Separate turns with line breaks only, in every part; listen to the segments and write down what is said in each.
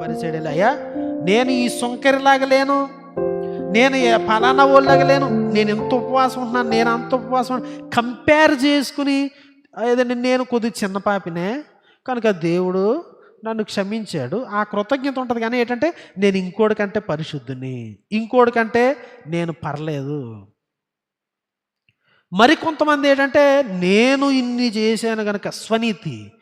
పరిచయలు అయ్యా. నేను ఈ సుంకరిలాగా లేను. నేను ఫలానా వాళ్ళలాగా లేను. నేను ఎంత ఉపవాసం ఉంటున్నాను నేను అంత ఉపవాసం కంపేర్ చేసుకుని ఏదండి నేను కొద్దిగా చిన్న పాపినే. కనుక దేవుడు నన్ను క్షమించాడు. ఆ కృతజ్ఞత ఉంటుంది కానీ ఏంటంటే నేను ఇంకోటి కంటే పరిశుద్ధుని. ఇంకోటి కంటే నేను పర్లేదు. మరి కొంతమంది ఏంటంటే నేను ఇన్ని చేశాను కనుక స్వనీతి.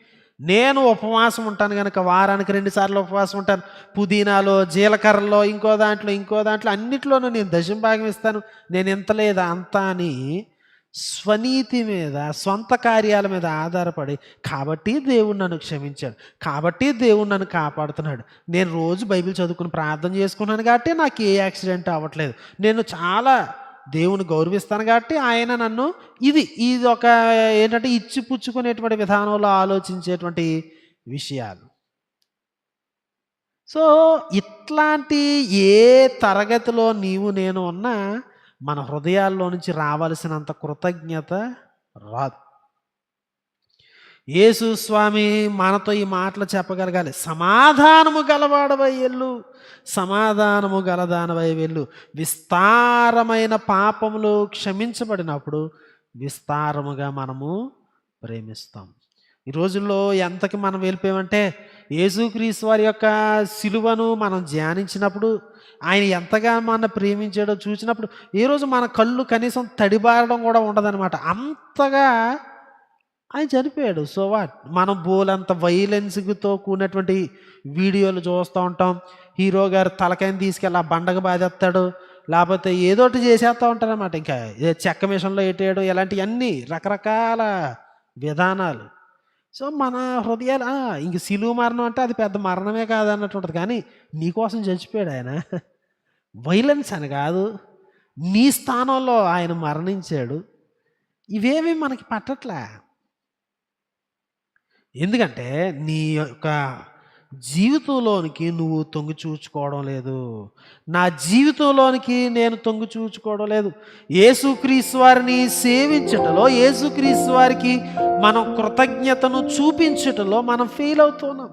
నేను ఉపవాసం ఉంటాను కనుక వారానికి రెండుసార్లు ఉపవాసం ఉంటాను. పుదీనాలో జీలకర్రలో ఇంకో దాంట్లో ఇంకో దాంట్లో అన్నిట్లోనూ నేను దశం భాగం ఇస్తాను. నేను ఎంత లేదా అంత అని స్వనీతి మీద సొంత కార్యాల మీద ఆధారపడి కాబట్టి దేవుడు నన్ను క్షమించాడు. కాబట్టి దేవుడు నన్ను కాపాడుతున్నాడు. నేను రోజు బైబిల్ చదువుకుని ప్రార్థన చేసుకున్నాను కాబట్టి నాకు ఏ యాక్సిడెంట్ అవ్వట్లేదు. నేను చాలా దేవుని గౌరవిస్తాను కాబట్టి ఆయన నన్ను ఇది ఇది ఒక ఏంటంటే ఇచ్చి పుచ్చుకునేటువంటి విధానంలో ఆలోచించేటువంటి విషయాలు. సో ఇట్లాంటి ఏ తరగతిలో నీవు నేను ఉన్నా మన హృదయాల్లో నుంచి రావాల్సినంత కృతజ్ఞత రాదు. యేసు స్వామి మనతో ఈ మాటలు చెప్పగలగాలి. సమాధానము గలవాడవై వెళ్ళు. సమాధానము గలదానవై వెళ్ళు. విస్తారమైన పాపములు క్షమించబడినప్పుడు విస్తారముగా మనము ప్రేమిస్తాం. ఈ రోజుల్లో ఎంతకి మనం వెళ్ళిపోయామంటే యేసుక్రీస్తు వారి యొక్క సిలువను మనం ధ్యానించినప్పుడు ఆయన ఎంతగా మన ప్రేమించాడో చూసినప్పుడు ఈరోజు మన కళ్ళు కనీసం తడిబారడం కూడా ఉండదనమాట అంతగా ఆయన చనిపోయాడు. So what? మనం బోలంత వైలెన్స్తో కూడినటువంటి వీడియోలు చూస్తూ ఉంటాం. హీరో గారు తలకాయని తీసుకెళ్ళి ఆ బండకు బాధేస్తాడు. లేకపోతే ఏదోటి చేసేస్తూ ఉంటారన్నమాట. ఇంకా ఏ చెక్క మిషన్లో ఎట్టేయడం ఇలాంటివన్నీ రకరకాల విధానాలు. సో మన హృదయాలు ఇంక సిలువ మరణం అంటే అది పెద్ద మరణమే కాదన్నట్టు ఉంటుంది. కానీ నీకోసం చచ్చిపోయాడు ఆయన. వైలెన్స్ అని కాదు. నీ స్థానంలో ఆయన మరణించాడు. ఇవేమీ మనకి పట్టట్లే? ఎందుకంటే నీ యొక్క జీవితంలోనికి నువ్వు తొంగి చూచుకోవడం లేదు. నా జీవితంలోనికి నేను తొంగి చూచుకోవడం లేదు. యేసుక్రీస్తు వారిని సేవించటలో యేసుక్రీస్తు వారికి మనం కృతజ్ఞతను చూపించటలో మనం ఫెయిల్ అవుతున్నాం